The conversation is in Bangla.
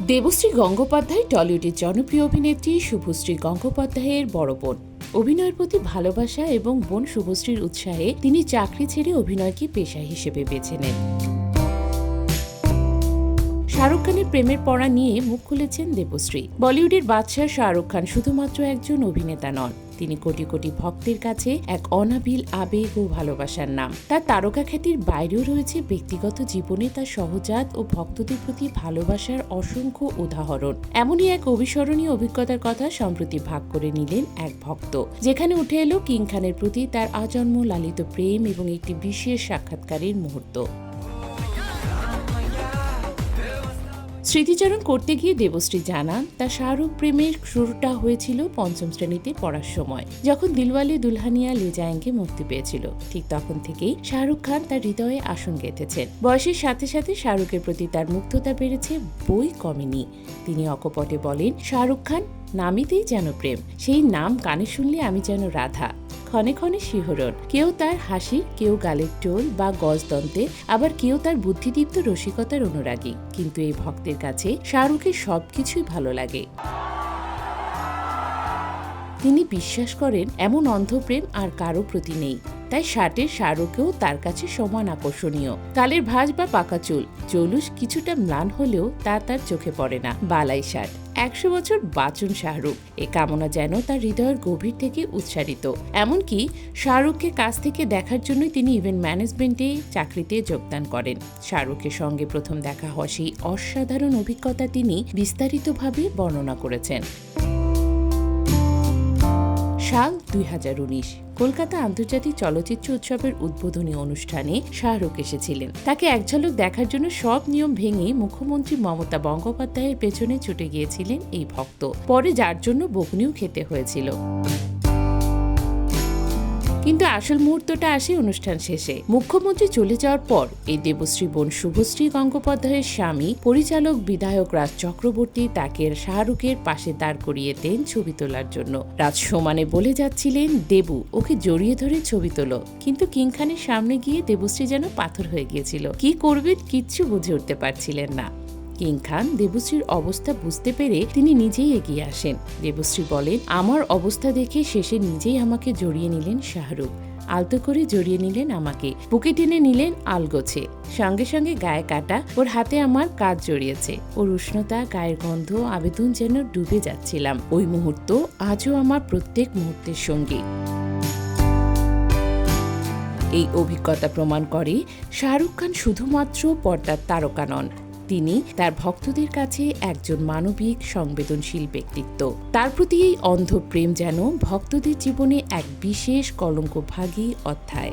দেবশ্রী গঙ্গোপাধ্যায় টলিউডের জনপ্রিয় অভিনেত্রী শুভশ্রী গঙ্গোপাধ্যায়ের বড় বোন। অভিনয়ের প্রতি ভালোবাসা এবং বোন শুভশ্রীর উৎসাহে তিনি চাকরি ছেড়ে অভিনয়কে পেশা হিসেবে বেছে নেন। শাহরুখ খানের প্রেমের পড়া নিয়ে মুখ খুলেছেন দেবশ্রী। বলিউডের বাদশাহ শাহরুখ খান শুধুমাত্র একজন অভিনেতা নন। তিনি কোটি কোটি ভক্তের কাছে এক অনাবিল আবেগ ও ভালোবাসার নাম। তার তারকা খ্যাতির বাইরেও রয়েছে ব্যক্তিগত জীবনে তার সহজাত ও ভক্তদের প্রতি ভালোবাসার অসংখ্য উদাহরণ। এমনই এক অবিস্মরণীয় অভিজ্ঞতার কথা সম্প্রতি ভাগ করে নিলেন এক ভক্ত। যেখানে উঠে এলো কিং খানের প্রতি তার আজন্ম লালিত প্রেম এবং একটি বিশেষ সাক্ষাৎকারের মুহূর্ত। স্মৃতিচারণ করতে গিয়ে দেবশ্রী জানান তার শাহরুখ প্রেমের শুরুটা হয়েছিল পঞ্চম শ্রেণীতে পড়ার সময়, যখন দিলওয়ালে দুলহানিয়া লে যায়েঙ্গে মুক্তি পেয়েছিল। ঠিক তখন থেকেই শাহরুখ খান তার হৃদয়ে আসন গেঁথেছেন। বয়সের সাথে সাথে শাহরুখের প্রতি তার মুগ্ধতা বেড়েছে, বই কমেনি। তিনি অকপটে বলেন, শাহরুখ খান নামিতেই যেন প্রেম, সেই নাম কানে শুনলে আমি যেন রাধা। ক্ষণে ক্ষণে শিহরণ। কেউ তার হাসি, কেউ গালের টোল বা গজদন্তে আবার কেউ তার বুদ্ধিদীপ্ত রসিকতার অনুরাগী। কিন্তু এই ভক্তের কাছে শাহরুখের সবকিছুই ভালো লাগে। তিনি বিশ্বাস করেন, এমন অন্ধপ্রেম আর কারও প্রতি নেই। তাই শার্টের শাহরুখেও তার কাছে সমান আকর্ষণীয়। কালের ভাঁজ বা পাকা চুল, জৌলুস কিছুটা ম্লান হলেও তা তার চোখে পড়ে না। বালাই শার্ট, একশো বছর বাচন শাহরুখ। এ কামনা যেন তার হৃদয়ের গভীর থেকে উচ্চারিত। এমনকি শাহরুখকে কাছ থেকে দেখার জন্যই তিনি ইভেন্ট ম্যানেজমেন্টে চাকরিতে যোগদান করেন। শাহরুখের সঙ্গে প্রথম দেখা হওয়া সেই অসাধারণ অভিজ্ঞতা তিনি বিস্তারিতভাবে বর্ণনা করেছেন। সাল দুই হাজার উনিশ, কলকাতা আন্তর্জাতিক চলচ্চিত্র উৎসবের উদ্বোধনী অনুষ্ঠানে শাহরুখ এসেছিলেন। তাকে এক ঝলক দেখার জন্য সব নিয়ম ভেঙে মুখ্যমন্ত্রী মমতা বন্দ্যোপাধ্যায়ের পেছনে ছুটে গিয়েছিলেন এই ভক্ত। পরে যার জন্য বকনিও খেতে হয়েছিল। কিন্তু আসল মুহূর্তটা আসে অনুষ্ঠান শেষে। মুখ্যমন্ত্রী চলে যাওয়ার পর এই দেবশ্রী বোন শুভশ্রী গঙ্গোপাধ্যায়ের স্বামী, পরিচালক বিধায়ক রাজ চক্রবর্তী তাকে শাহরুখের পাশে দাঁড় করিয়ে দেন ছবি তোলার জন্য। রাজ সমানে বলে যাচ্ছিলেন, দেবু, ওকে জড়িয়ে ধরে ছবি তোলো। কিন্তু কিং খানের সামনে গিয়ে দেবশ্রী যেন পাথর হয়ে গিয়েছিল। কি করবেন কিচ্ছু বুঝে উঠতে পারছিলেন না। কিং খান দেবশ্রীর অবস্থা বুঝতে পেরে তিনি নিজেই এগিয়ে আসেন। দেবশ্রী বলেন, আমার অবস্থা দেখে শেষে নিজেই আমাকে জড়িয়ে নিলেন শাহরুখ। আলতো করে জড়িয়ে নিলেন আমাকে। বুকে টেনে নিলেন আলগোছে। সঙ্গে সঙ্গে গায়ে কাটা ওর হাতে আমার কাজ জড়িয়েছে। ওর উষ্ণতা, গায়ের গন্ধ, আবেদন যেন ডুবে যাচ্ছিলাম। ওই মুহূর্ত আজও আমার প্রত্যেক মুহূর্তের সঙ্গী। এই অভিজ্ঞতা প্রমাণ করে শাহরুখ খান শুধুমাত্র পর্দার তারকা নন তিনি তার ভক্তদের কাছে একজন মানবিক, সংবেদনশীল ব্যক্তিত্ব। তার প্রতি এই অন্ধ প্রেম যেন ভক্তদের জীবনে এক বিশেষ কলঙ্কভাগী অধ্যায়।